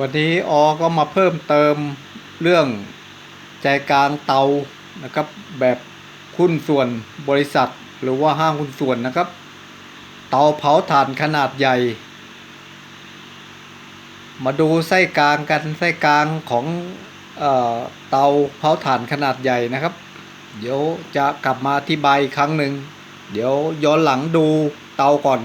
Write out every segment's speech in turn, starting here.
วันนี้ออก็มาเพิ่มเติมเรื่องใจกลางเตานะครับ แบบหุ้นส่วนบริษัท หรือว่าห้างหุ้นส่วนนะครับ เตาเผาถ่านขนาดใหญ่ มาดูไส้กลางกันไส้กลางของเออเตาเผาถ่านขนาดใหญ่นะครับ เดี๋ยวจะกลับมาอธิบายอีกครั้งหนึ่งเดี๋ยวย้อนหลังดูเตาก่อน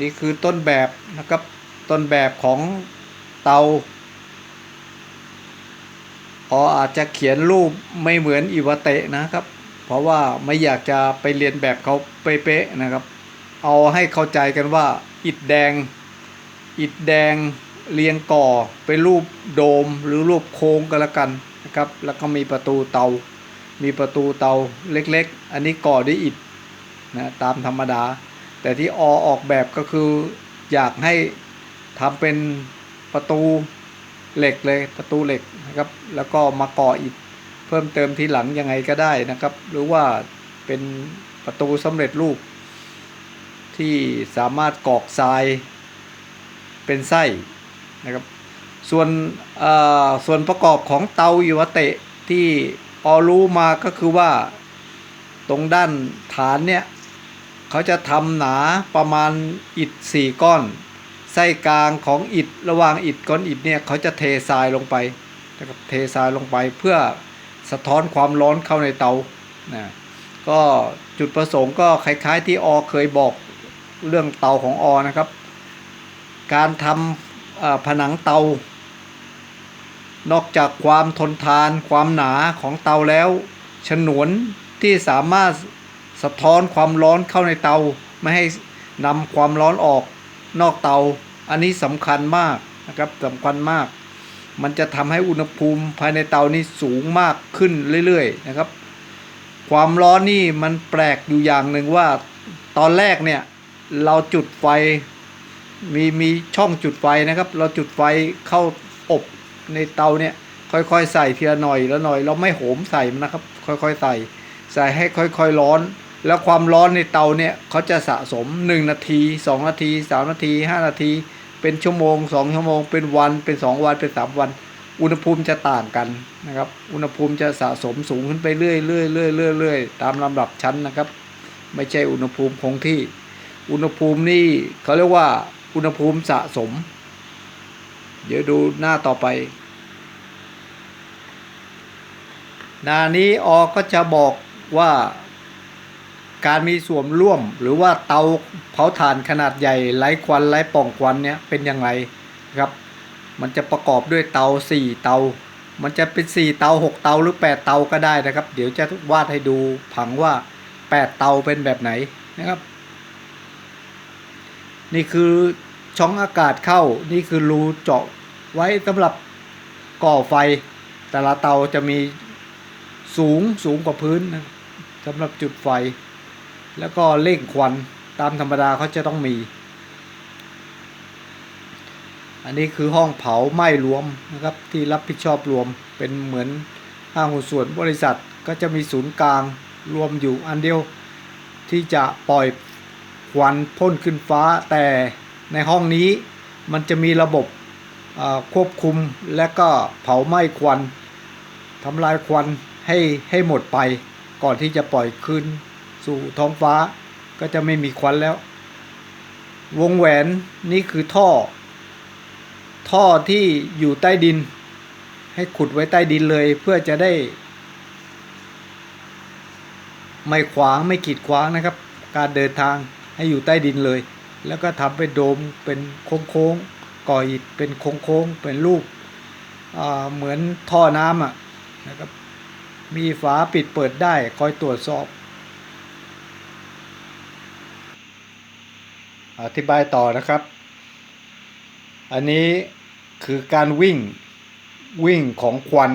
นี่คือต้นแบบนะครับ ต้นแบบของเตา พออาจจะเขียนรูปไม่เหมือนอิวาเตะนะครับ เพราะว่าไม่อยากจะไปเรียนแบบเขาเป๊ะๆนะครับ เอาให้เข้าใจกันว่า อิฐแดง อิฐแดงเรียงก่อเป็นรูปโดมหรือรูปโค้งก็แล้วกันนะครับ แล้วก็มีประตูเตา มีประตูเตาเล็กๆ อันนี้ก่อด้วยอิฐนะตามธรรมดา แต่ที่อออกแบบก็คืออยากให้ทำเป็นประตูเหล็กเลยประตูเหล็กนะครับ แล้วก็มาก่ออิฐเพิ่มเติมทีหลังยังไงก็ได้นะครับ หรือว่าเป็นประตูสำเร็จรูป ที่สามารถกอกทรายเป็นไส้นะครับ ส่วนอ่อส่วนประกอบของเตาอิวเตะที่ออรู้มาก็คือว่าตรงด้านฐานเนี่ย เขาจะทำหนาประมาณอิฐสี่ก้อน ไส้กลางของอิฐระหว่างอิฐก้อนอิฐเนี่ยเขาจะเททรายลงไปนะครับเททรายลงไปเพื่อสะท้อนความร้อนเข้าในเตานะก็จุดประสงค์ก็คล้ายๆที่อเคยบอกเรื่องเตาของอนะครับ การทำผนังเตา นอกจากความทนทานความหนาของเตาแล้ว ฉนวนที่สามารถ สะท้อนความร้อนเข้าในเตาไม่ให้นำความร้อนออกนอกเตา อันนี้สำคัญมากนะครับสำคัญมาก มันจะทำให้อุณหภูมิภายในเตานี่สูงมากขึ้นเรื่อยๆนะครับ ความร้อนนี่มันแปลกอยู่อย่างหนึ่งว่า ตอนแรกเนี่ยเราจุดไฟมีมีช่องจุดไฟนะครับ เราจุดไฟเข้าอบในเตาเนี่ยค่อยๆ ใส่เทีละหน่อยและหน่อย เราไม่โหมใส่มันนะครับ ค่อยๆ ใส่ ใส่ให้ค่อยๆร้อน แล้วความร้อนในเตาเนี่ยเขาจะสะสม 1 นาที 2 นาที 3 นาที 5 นาที เป็นชั่วโมง 2 ชั่วโมง เป็นวัน เป็น 2 วัน เป็น 3 วัน อุณหภูมิจะต่างกันนะครับ อุณหภูมิจะสะสมสูงขึ้นไปเรื่อยๆเรื่อยเรื่อยเรื่อยตามลำดับชั้นนะครับ ไม่ใช่อุณหภูมิคงที่ อุณหภูมินี่เขาเรียกว่าอุณหภูมิสะสม เดี๋ยวดูหน้าต่อไปหน้านี้ออก็จะบอกว่า การมีส่วนร่วมหรือว่าเตาเผาถ่านขนาดใหญ่ไร้ควันไร้ปล่องควันเนี่ยเป็นอย่างไรครับ มันจะประกอบด้วยเตาสี่เตา มันจะเป็นสี่เตาหกเตาหรือแปดเตาก็ได้นะครับ เดี๋ยวจะวาดให้ดูผังว่าแปดเตาเป็นแบบไหนนะครับ นี่คือช่องอากาศเข้านี่คือรูเจาะไว้สำหรับก่อไฟ แต่ละเตาจะมีสูงสูงกว่าพื้นนะสำหรับจุดไฟ แล้วก็เร่งควันตามธรรมดาเขาจะต้องมี อันนี้คือห้องเผาไหม้รวมนะครับที่รับผิดชอบรวมเป็นเหมือนห้างหุ้นส่วนบริษัทก็จะมีศูนย์กลางรวมอยู่อันเดียวที่จะปล่อยควันพ่นขึ้นฟ้าแต่ในห้องนี้มันจะมีระบบควบคุมและก็เผาไหม้ควันทำลายควันให้ให้หมดไปก่อนที่จะปล่อยคืน สู่ท้องฟ้าก็จะไม่มีควันแล้ว วงแหวนนี่คือท่อ ท่อที่อยู่ใต้ดิน ให้ขุดไว้ใต้ดินเลยเพื่อจะได้ ไม่ขวางไม่กีดขวางนะครับ การเดินทางให้อยู่ใต้ดินเลย แล้วก็ทำเป็นโดมเป็นโค้งๆก่ออิฐเป็นโค้งๆเป็นรูปเหมือนท่อน้ำอะนะครับมีฝาปิดเปิดได้คอยตรวจสอบ อธิบายต่อนะครับ อันนี้คือการวิ่งวิ่งของควัน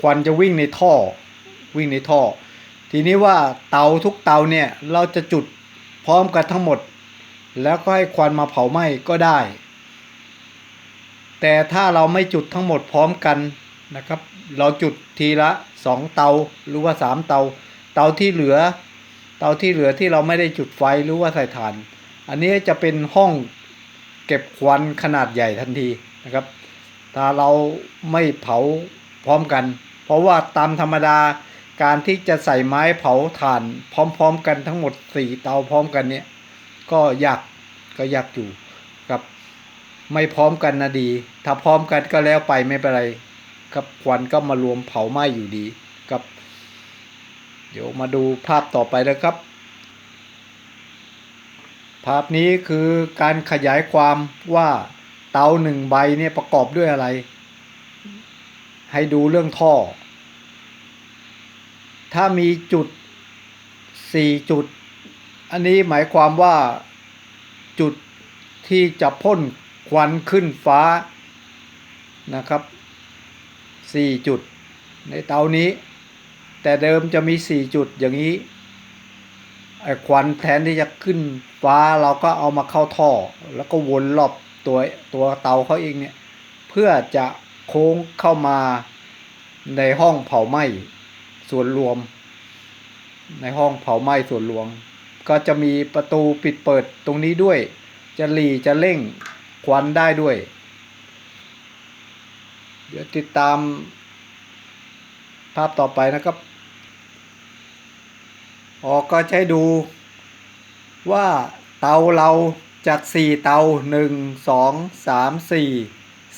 ควันจะวิ่งในท่อวิ่งในท่อ ทีนี้ว่าเตาทุกเตาเนี่ยเราจะจุดพร้อมกันทั้งหมด แล้วก็ให้ควันมาเผาไหม้ก็ได้ แต่ถ้าเราไม่จุดทั้งหมดพร้อมกันนะครับ เราจุดทีละสองเตาหรือว่าสามเตา เตาที่เหลือ เตาที่เหลือที่เราไม่ได้จุดไฟหรือว่าใส่ถ่าน อันนี้จะเป็นห้องเก็บควันขนาดใหญ่ทันทีนะครับ ถ้าเราไม่เผาพร้อมกัน เพราะว่าตามธรรมดาการที่จะใส่ไม้เผาถ่านพร้อมๆกันทั้งหมดสี่เตาพร้อมกันเนี่ยก็ยากก็ยากอยู่ครับไม่พร้อมกันนะดี ถ้าพร้อมกันก็แล้วไปไม่เป็นไรครับควันก็มารวมเผาไหม้อยู่ดีครับ เดี๋ยวมาดูภาพต่อไปนะครับ ภาพนี้คือการขยายความว่าเตาหนึ่งใบเนี่ยประกอบด้วยอะไร ให้ดูเรื่องท่อ ถ้ามีจุดสี่จุด อันนี้หมายความว่าจุดที่จะพ่นควันขึ้นฟ้านะครับสี่จุดในเตานี้ แต่เดิมจะมีสี่จุดอย่างนี้ ไอ้ควันแทนที่จะขึ้นฟ้าเราก็เอามาเข้าท่อ แล้วก็วนรอบตัวตัวเตาเขาเองเนี่ย เพื่อจะโค้งเข้ามาในห้องเผาไหม้ส่วนรวม ในห้องเผาไหม้ส่วนรวม ก็จะมีประตูปิดเปิดตรงนี้ด้วย จะหลีจะเร่งควันได้ด้วย เดี๋ยวติดตามภาพต่อไปนะครับ ออกก็ใช้ดูว่าเตาเราจากสี่เตาหนึ่งสองสามสี่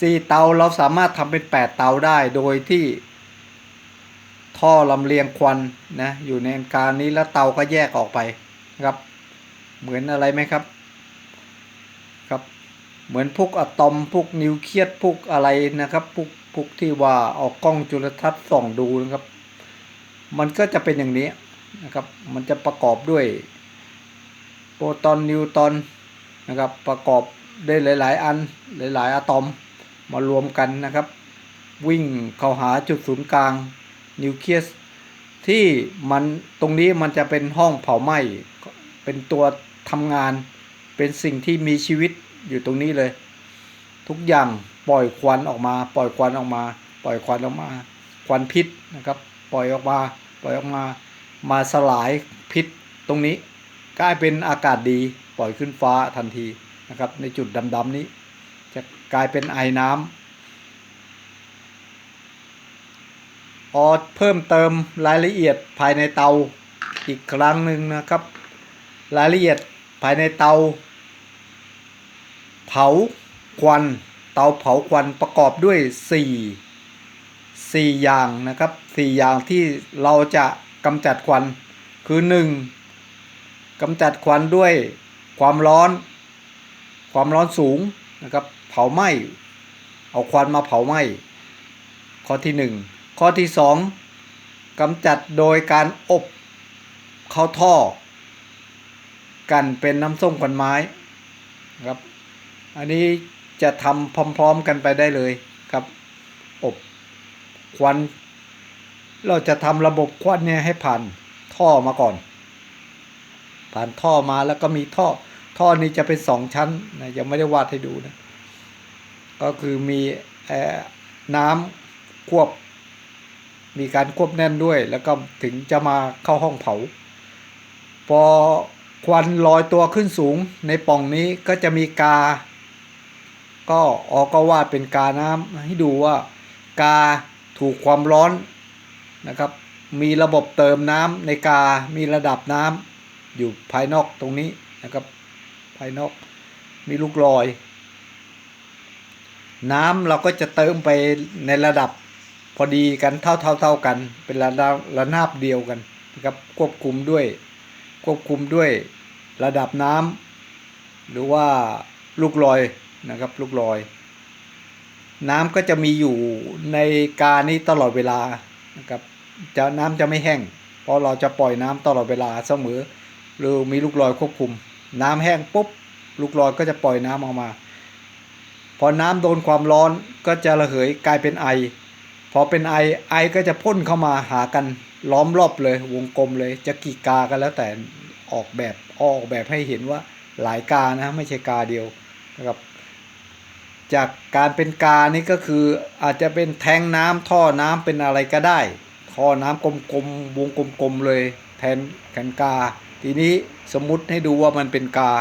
สี่เตาเราสามารถทำเป็นแปดเตาได้โดยที่ท่อลำเลียงควันนะอยู่ในการนี้แล้วเตาก็แยกออกไปครับ เหมือนอะไรไหมครับครับ เหมือนพวกอะตอมพวกนิวเคลียสพวกอะไรนะครับพวกพวกที่ว่าออกกล้องจุลทรรศน์ส่องดูนะครับ มันก็จะเป็นอย่างนี้ นะครับ มันจะประกอบด้วยโปรตอนนิวตอนนะครับ ประกอบได้หลาย ๆ อันหลาย ๆอะตอมมารวมกันนะครับ วิ่งเข้าหาจุดศูนย์กลางนิวเคลียสที่มันตรงนี้มันจะเป็นห้องเผาไหม้เป็นตัวทำงาน เป็นสิ่งที่มีชีวิตอยู่ตรงนี้เลย ทุกอย่างปล่อยควันออกมา ปล่อยควันออกมา ปล่อยควันออกมา ควันพิษนะครับ ปล่อยออกมา ปล่อยออกมา มาสลายพิษตรงนี้กลายเป็นอากาศดีปล่อยขึ้นฟ้าทันทีนะครับ ในจุดดำๆนี้ จะกลายเป็นไอน้ำออเพิ่มเติมรายละเอียดภายในเตาอีกครั้งหนึ่งนะครับ รายละเอียดภายในเตา เผาควันเตาเผาควันประกอบด้วย 4 4 อย่างนะครับ 4 อย่างที่เราจะ กำจัดควันคือ 1. กำจัดควันด้วยความร้อน ความร้อนสูงนะครับเผาไหม้เอาควันมาเผาไหม้ข้อที่ 1 ข้อที่ 2กำจัดโดยการอบเข้าท่อ กันเป็นน้ำส้มควันไม้นะครับอันนี้จะทำพร้อม ๆ กันไปได้เลยครับ อบควัน เราจะทำระบบควันเนี่ยให้ผ่านท่อมาก่อน ผ่านท่อมาแล้วก็มีท่อ ท่อนี้จะเป็นสองชั้นนะยังไม่ได้วาดให้ดูนะ ก็คือมีอ่น้ำควบ มีการควบแน่นด้วย แล้วก็ถึงจะมาเข้าห้องเผา พอควันลอยตัวขึ้นสูงในป่องนี้ก็จะมีกา ก็ออกก็วาดเป็นกาน้ำให้ดูว่ากาถูกความร้อน นะครับ มีระบบเติมน้ำในกา มีระดับน้ำอยู่ภายนอกตรงนี้นะครับ ภายนอกมีลูกลอย น้ำเราก็จะเติมไปในระดับพอดีกันเท่าเท่าเท่ากัน เป็นระดับระนาบเดียวกันนะครับควบคุมด้วยควบคุมด้วยระดับน้ำหรือว่าลูกลอยนะครับลูกลอย น้ำก็จะมีอยู่ในกานี้ตลอดเวลานะครับ จะน้ำจะไม่แห้ง เพราะเราจะปล่อยน้ำตลอดเวลาเสมอหรือมีลูกลอยควบคุม น้ำแห้งปุ๊บลูกลอยก็จะปล่อยน้ำออกมา พอน้ำโดนความร้อนก็จะระเหยกลายเป็นไอ พอเป็นไอไอก็จะพ่นเข้ามาหากันล้อมรอบเลยวงกลมเลย จะกี่กากันแล้วแต่ออกแบบออกแบบให้เห็นว่าหลายกานะไม่ใช่กาเดียวนะครับจากการเป็นกานี่ก็คืออาจจะเป็นแทงน้ำท่อน้ำเป็นอะไรก็ได้ ท่อน้ำกลมๆวงกลมๆเลยแทนแขนกา ทีนี้สมมุติให้ดูว่ามันเป็นกา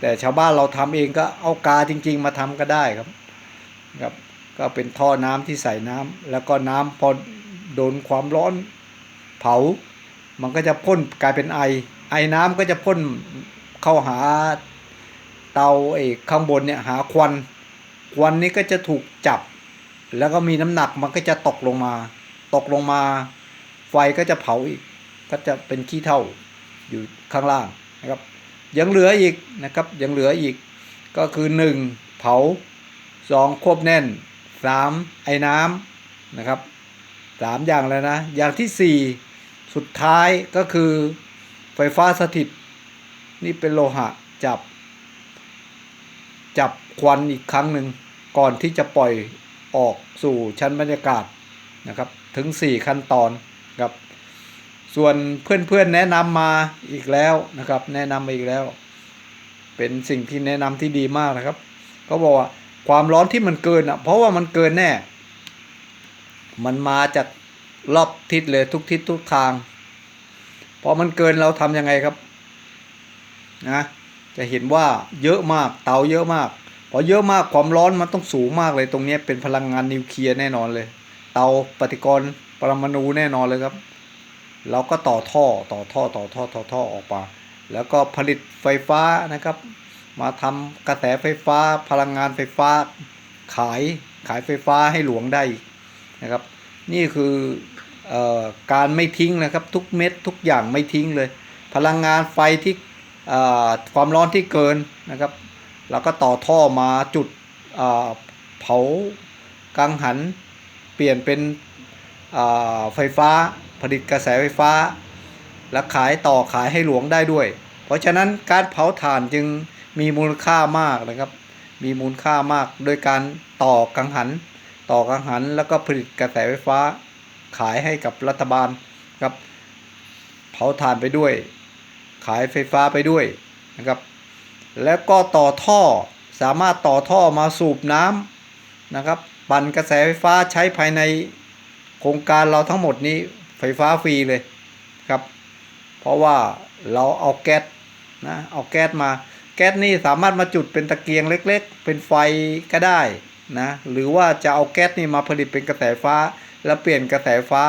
แต่ชาวบ้านเราทำเองก็เอากาจริง ๆ มาทำก็ได้ครับครับ ก็เป็นท่อน้ำที่ใส่น้ำแล้วก็น้ำพอโดนความร้อนเผา มันก็จะพ่นกลายเป็นไอ ไอน้ำก็จะพ่นเข้าหาเตาไอ้ข้างบนเนี่ยหาควัน ควันนี้ก็จะถูกจับ แล้วก็มีน้ำหนักมันก็จะตกลงมา ตกลงมา ไฟก็จะเผาอีก ก็จะเป็นขี้เท่าอยู่ข้างล่างนะครับ ยังเหลืออีกนะครับ ยังเหลืออีก ก็คือหนึ่งเผาสองควบแน่นสามไอ้น้ำนะครับสามอย่างแล้วนะ อย่างที่สี่สุดท้ายก็คือไฟฟ้าสถิต นี่เป็นโลหะจับ จับควันอีกครั้งหนึ่งก่อนที่จะปล่อยออกสู่ชั้นบรรยากาศนะครับถึง 4 ขั้นตอนครับ ส่วนเพื่อนๆแนะนำมาอีกแล้วนะครับ แนะนำมาอีกแล้ว เป็นสิ่งที่แนะนำที่ดีมากนะครับเขาบอกว่าความร้อนที่มันเกินอะ เพราะว่ามันเกินแน่ มันมาจากรอบทิศเลยทุกทิศทุกทางพอมันเกินเราทำยังไงครับนะจะเห็นว่าเยอะมากเตาเยอะมาก พอเยอะมากความร้อนมันต้องสูงมากเลยตรงนี้เป็นพลังงานนิวเคลียร์แน่นอนเลย เตาปฏิกรณ์ปรมาณูแน่นอนเลยครับ เราก็ต่อท่อต่อท่อต่อท่อต่อท่อออกมา แล้วก็ผลิตไฟฟ้านะครับ มาทำกระแสไฟฟ้าพลังงานไฟฟ้า ขายขายไฟฟ้าให้หลวงได้นะครับ นี่คืออการไม่ทิ้งนะครับทุกเม็ดทุกอย่างไม่ทิ้งเลย พลังงานไฟที่ความร้อนที่เกินนะครับแล้วก็ต่อท่อมาจุดเอ่อเผากังหัน เปลี่ยนเป็นไฟฟ้าผลิตกระแสไฟฟ้า และขายต่อขายให้หลวงได้ด้วย เพราะฉะนั้นการเผาถ่านจึงมีมูลค่ามากนะครับ มีมูลค่ามากโดยการต่อกังหัน ต่อกังหันแล้วก็ผลิตกระแสไฟฟ้า ขายให้กับรัฐบาลครับ เผาถ่านไปด้วย ขายไฟฟ้าไปด้วยนะครับ แล้วก็ต่อท่อสามารถต่อท่อมาสูบน้ำ นะครับปั่นกระแสไฟฟ้าใช้ภายในโครงการเราทั้งหมดนี้ไฟฟ้าฟรีเลยครับ เพราะว่าเราเอาแก๊สนะเอาแก๊สมาแก๊สนี่สามารถมาจุดเป็นตะเกียงเล็ก ๆ เป็นไฟก็ได้นะหรือว่าจะเอาแก๊สนี่มาผลิตเป็นกระแสไฟฟ้า แล้วเปลี่ยนกระแสไฟฟ้า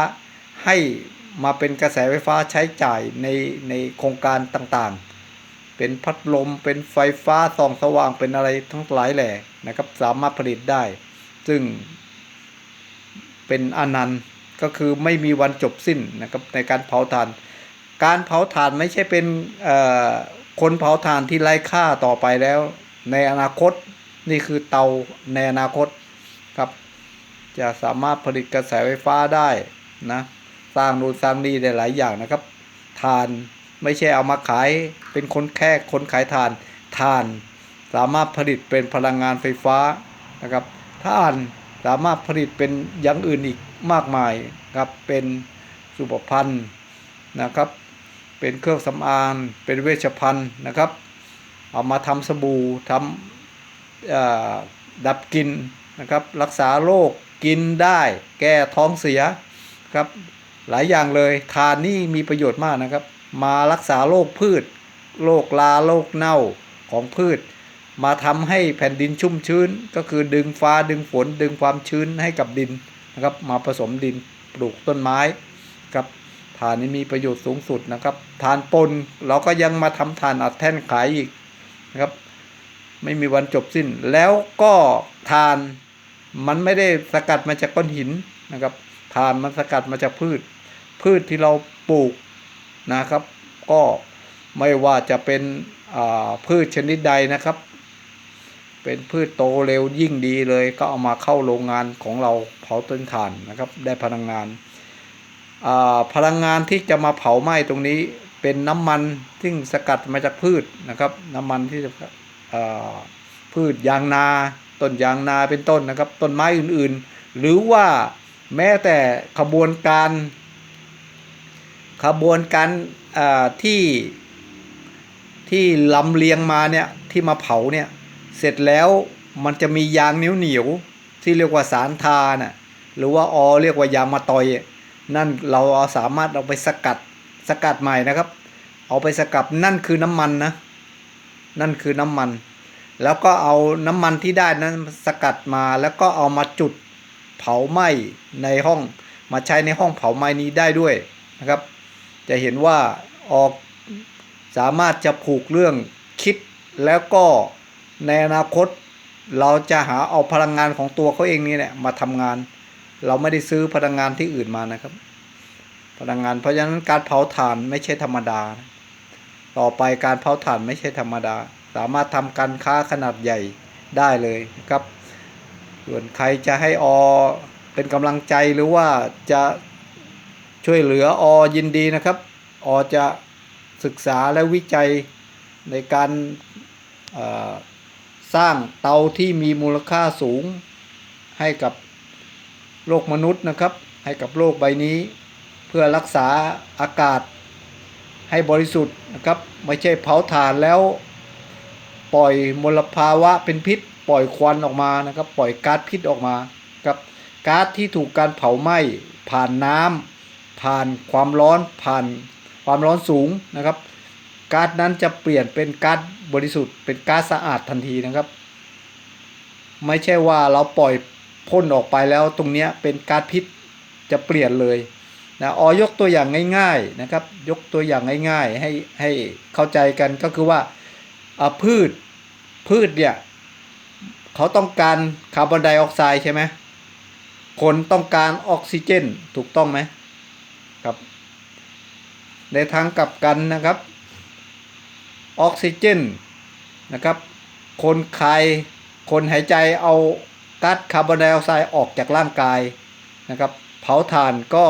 ให้มาเป็นกระแสไฟฟ้าใช้จ่ายในในโครงการต่างๆ เป็นพัดลมเป็นไฟฟ้าส่องสว่างเป็นอะไรทั้งหลายแหล่นะครับสามารถผลิตได้ ซึ่งเป็นอนันต์ก็คือไม่มีวันจบสิ้นนะครับในการเผาถ่าน การเผาถ่านไม่ใช่เป็นคนเผาถ่านที่ไร้ค่าต่อไปแล้ว ในอนาคตนี่คือเตาในอนาคตครับ จะสามารถผลิตกระแสไฟฟ้าได้นะสร้างนูนสร้างนี่ได้หลายอย่างนะครับถ่านไม่ใช่เอามาขายเป็นคนแค่คนขายถ่านถ่าน สามารถผลิตเป็นพลังงานไฟฟ้านะครับ ถ่านสามารถผลิตเป็นอย่างอื่นอีกมากมายครับเป็นสุขภัณฑ์นะครับ เป็นเครื่องสำอางเป็นเวชภัณฑ์นะครับ เอามาทำสบู่ทำดับกลินนะครับ รักษาโรคกินได้แก้ท้องเสียครับหลายอย่างเลยทานนี่มีประโยชน์มากนะครับ มารักษาโรคพืชโรคลาโรคเน่าของพืช มาทำให้แผ่นดินชุ่มชื้น ก็คือดึงฟ้าดึงฝนดึงความชื้นให้กับดินนะครับ มาผสมดินปลูกต้นไม้ครับถ่านนี้มีประโยชน์สูงสุดนะครับถ่านปนเราก็ยังมาทำถ่านอัดแท่นขายอีกนะครับ ไม่มีวันจบสิ้น แล้วก็ถ่านมันไม่ได้สกัดมาจากก้อนหินนะครับถ่านมันสกัดมาจากพืช พืชที่เราปลูกนะครับ ก็ไม่ว่าจะเป็นพืชชนิดใดนะครับ เป็นพืชโตเร็วยิ่งดีเลย ก็เอามาเข้าโรงงานของเราเผาต้นถ่านนะครับ ได้พลังงาน พลังงานที่จะมาเผาไหม้ตรงนี้เป็นน้ำมันซึ่งสกัดมาจากพืชนะครับ น้ำมันที่จะอ่าพืชยางนา ต้นยางนาเป็นต้นนะครับ ต้นไม้อื่นๆ หรือว่าแม้แต่ขบวนการขบวนการที่ที่ลำเลียงมาเนี่ยที่มาเผาเนี่ย เสร็จแล้วมันจะมียางเหนียวเหนียวๆที่เรียกว่าสารทาน่ะหรือว่าอเรียกว่ายางมาตอยอะนั่นเราเอาสามารถเอาไปสกัดสกัดใหม่นะครับ เอาไปสกัดนั่นคือน้ำมันนะ นั่นคือน้ำมัน แล้วก็เอาน้ำมันที่ได้นั้นสกัดมาแล้วก็เอามาจุดเผาไหม้ในห้องมาใช้ในห้องเผาไหม้นี้ได้ด้วยนะครับ จะเห็นว่าออกสามารถจะผูกเรื่องคิดแล้วก็ ในอนาคตเราจะหาเอาพลังงานของตัวเขาเองนี่แหละมาทำงาน เราไม่ได้ซื้อพลังงานที่อื่นมานะครับ พลังงานเพราะฉะนั้นการเผาถ่านไม่ใช่ธรรมดา ต่อไปการเผาถ่านไม่ใช่ธรรมดา สามารถทำการค้าขนาดใหญ่ได้เลยนะครับ ส่วนใครจะให้อเป็นกำลังใจหรือว่าจะช่วยเหลืออยินดีนะครับ อจะศึกษาและวิจัยในการ สร้างเตาที่มีมูลค่าสูง ให้กับโลกมนุษย์นะครับ ให้กับโลกใบนี้ เพื่อรักษาอากาศให้บริสุทธิ์นะครับ ไม่ใช่เผาถ่านแล้ว ปล่อยมลภาวะเป็นพิษ ปล่อยควันออกมานะครับ ปล่อยก๊าซพิษออกมาครับก๊าซที่ถูกการเผาไหม้ผ่านน้ำผ่านความร้อนผ่านความร้อนสูงนะครับ ก๊าซนั้นจะเปลี่ยนเป็นก๊าซบริสุทธิ์เป็นก๊าซสะอาดทันทีนะครับ ไม่ใช่ว่าเราปล่อยพ่นออกไปแล้วตรงนี้เป็นก๊าซพิษจะเปลี่ยนเลยนะออยกตัวอย่างง่ายๆนะครับ ยกตัวอย่างง่ายๆให้ให้เข้าใจกันก็คือว่าพืชพืชเนี่ยเขาต้องการคาร์บอนไดออกไซด์ใช่ไหมคนต้องการออกซิเจนถูกต้องไหมครับ ในทางกลับกันนะครับ ออกซิเจนนะครับ คนคายคนหายใจเอาก๊าซคาร์บอนไดออกไซด์ออกจากร่างกายนะครับเผาถ่านก็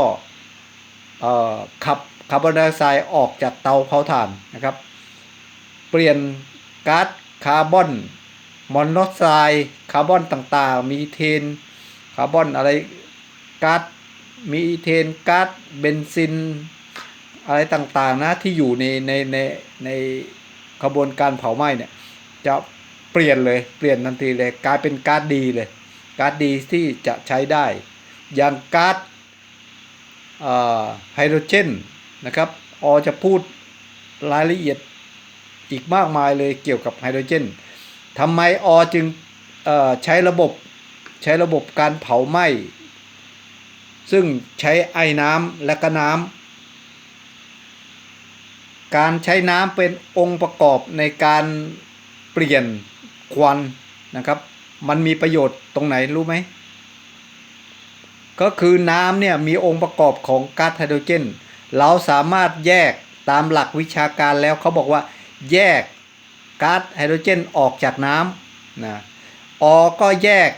ขับคาร์บอนไดออกไซด์ออกจากเตาเผาถ่านนะครับ เปลี่ยนก๊าซคาร์บอนมอนอกไซด์คาร์บอนต่างๆ มีเทนคาร์บอนอะไรก๊าซมีเทนก๊าซเบนซิน อะไรต่างๆนะที่อยู่ในในในใน ขบวนการเผาไหม้เนี่ยจะเปลี่ยนเลยเปลี่ยนทันทีเลยกลายเป็นก๊าซดีเลยก๊าซดีที่จะใช้ได้ อย่างก๊าซไฮโดรเจนนะครับออจะพูดรายละเอียดอีกมากมายเลยเกี่ยวกับไฮโดรเจนทำไมออจึงใช้ระบบใช้ระบบการเผาไหม้ ซึ่งใช้ไอ้น้ำและก็น้ำ การใช้น้ำเป็นองค์ประกอบในการเปลี่ยนควันนะครับ มันมีประโยชน์ตรงไหนรู้ไหม ก็คือน้ำเนี่ยมีองค์ประกอบของก๊าซไฮโดรเจน เราสามารถแยกตามหลักวิชาการแล้วเขาบอกว่า แยกก๊าซไฮโดรเจนออกจากน้ำนะออก็แยก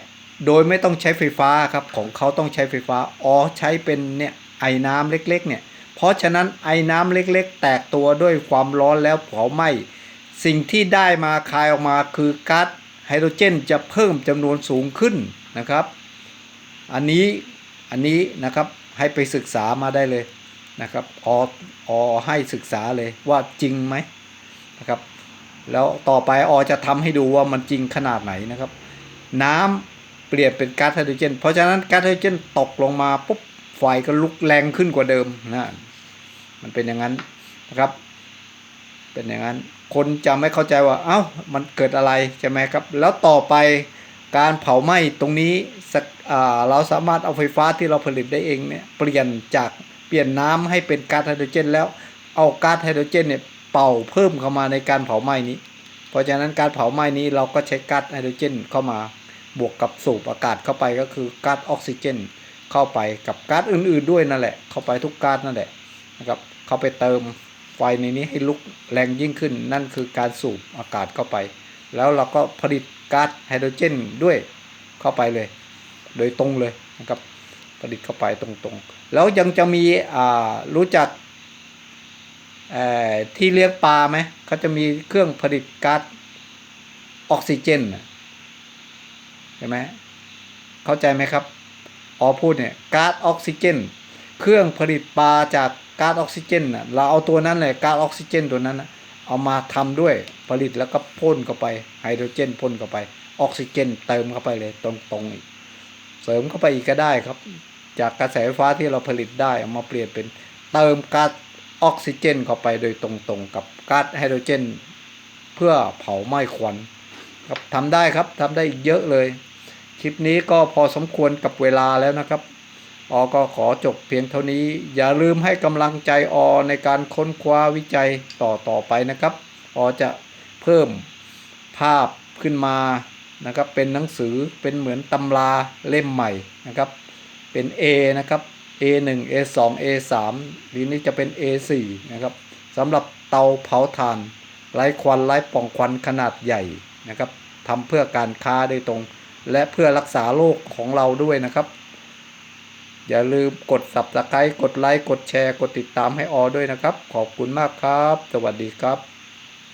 โดยไม่ต้องใช้ไฟฟ้าครับ ของเขาต้องใช้ไฟฟ้าออใช้เป็นเนี่ยไอ้น้ำเล็กๆเนี่ย เพราะฉะนั้นไอ้น้ำเล็กๆ แตกตัวด้วยความร้อนแล้วเผาไหม้สิ่งที่ได้มาคายออกมาคือก๊าซไฮโดรเจนจะเพิ่มจำนวนสูงขึ้นนะครับ อันนี้อันนี้นะครับให้ไปศึกษามาได้เลยนะครับอออให้ศึกษาเลยว่าจริงไหมนะครับ แล้วต่อไปอจะทำให้ดูว่ามันจริงขนาดไหนนะครับ น้ำเปลี่ยนเป็นก๊าซไฮโดรเจน เพราะฉะนั้นก๊าซไฮโดรเจนตกลงมาปุ๊บไฟก็ลุกแรงขึ้นกว่าเดิมนะ มันเป็นอย่างนั้นนะครับ เป็นอย่างนั้น คนจะไม่เข้าใจว่า เอ้า มันเกิดอะไรใช่ไหมครับ แล้วต่อไปการเผาไหม้ตรงนี้เราสามารถเอาไฟฟ้าที่เราผลิตได้เองเนี่ยเปลี่ยนจากเปลี่ยนน้ำให้เป็นก๊าซไฮโดรเจน แล้วเอาก๊าซไฮโดรเจนเนี่ยเป่าเพิ่มเข้ามาในการเผาไหม้นี้ เพราะฉะนั้นการเผาไหม้นี้เราก็ใช้ก๊าซไฮโดรเจนเข้ามาบวกกับสูบอากาศเข้าไปก็คือก๊าซออกซิเจน เข้าไปกับก๊าซอื่น ๆด้วยนั่นแหละ เข้าไปทุกก๊าซนั่นแหละนะครับ เข้าไปเติมไฟในนี้ให้ลุกแรงยิ่งขึ้น นั่นคือการสูบอากาศเข้าไป แล้วเราก็ผลิตก๊าซไฮโดรเจนด้วยเข้าไปเลย โดยตรงเลยนะครับผลิตเข้าไปตรงๆ แล้วยังจะมีอ่ารู้จักที่เลี้ยงปลาไหมเขาจะมีเครื่องผลิตก๊าซออกซิเจนใช่ไหมเข้าใจไหมครับออพูดเนี่ยก๊าซออกซิเจน เครื่องผลิตปลาจาก ก๊าซออกซิเจนน่ะเราเอาตัวนั้นเลยก๊าซออกซิเจนตัวนั้นนะเอามาทำด้วยผลิตแล้วก็พ่นเข้าไปไฮโดรเจนพ่นเข้าไป ออกซิเจนเติมเข้าไปเลยตรงๆอีกเสริมเข้าไปอีกก็ได้ครับ จากกระแสไฟฟ้าที่เราผลิตได้เอามาเปลี่ยนเป็นเติมก๊าซออกซิเจนเข้าไปโดยตรงๆ กับก๊าซไฮโดรเจน เพื่อเผาไหม้ควันครับทำได้ครับทำได้เยอะเลย คลิปนี้ก็พอสมควรกับเวลาแล้วนะครับ ออก็ขอจบเพียงเท่านี้ อย่าลืมให้กำลังใจอในการค้นคว้าวิจัยต่อต่อไปนะครับออจะเพิ่มภาพขึ้นมานะครับเป็นหนังสือเป็นเหมือนตำราเล่มใหม่นะครับเป็น A นะครับ A1 A2 A3 หรือนี้จะเป็น A4 นะครับสำหรับเตาเผาถ่านไร้ควันไร้ปล่องควันขนาดใหญ่นะครับทำเพื่อการค้าโดยตรง และเพื่อรักษาโรคของเราด้วยนะครับ อย่าลืมกด subscribe กดไลค์ กดแชร์ กดติดตามให้ออด้วยนะครับ ขอบคุณมากครับ สวัสดีครับ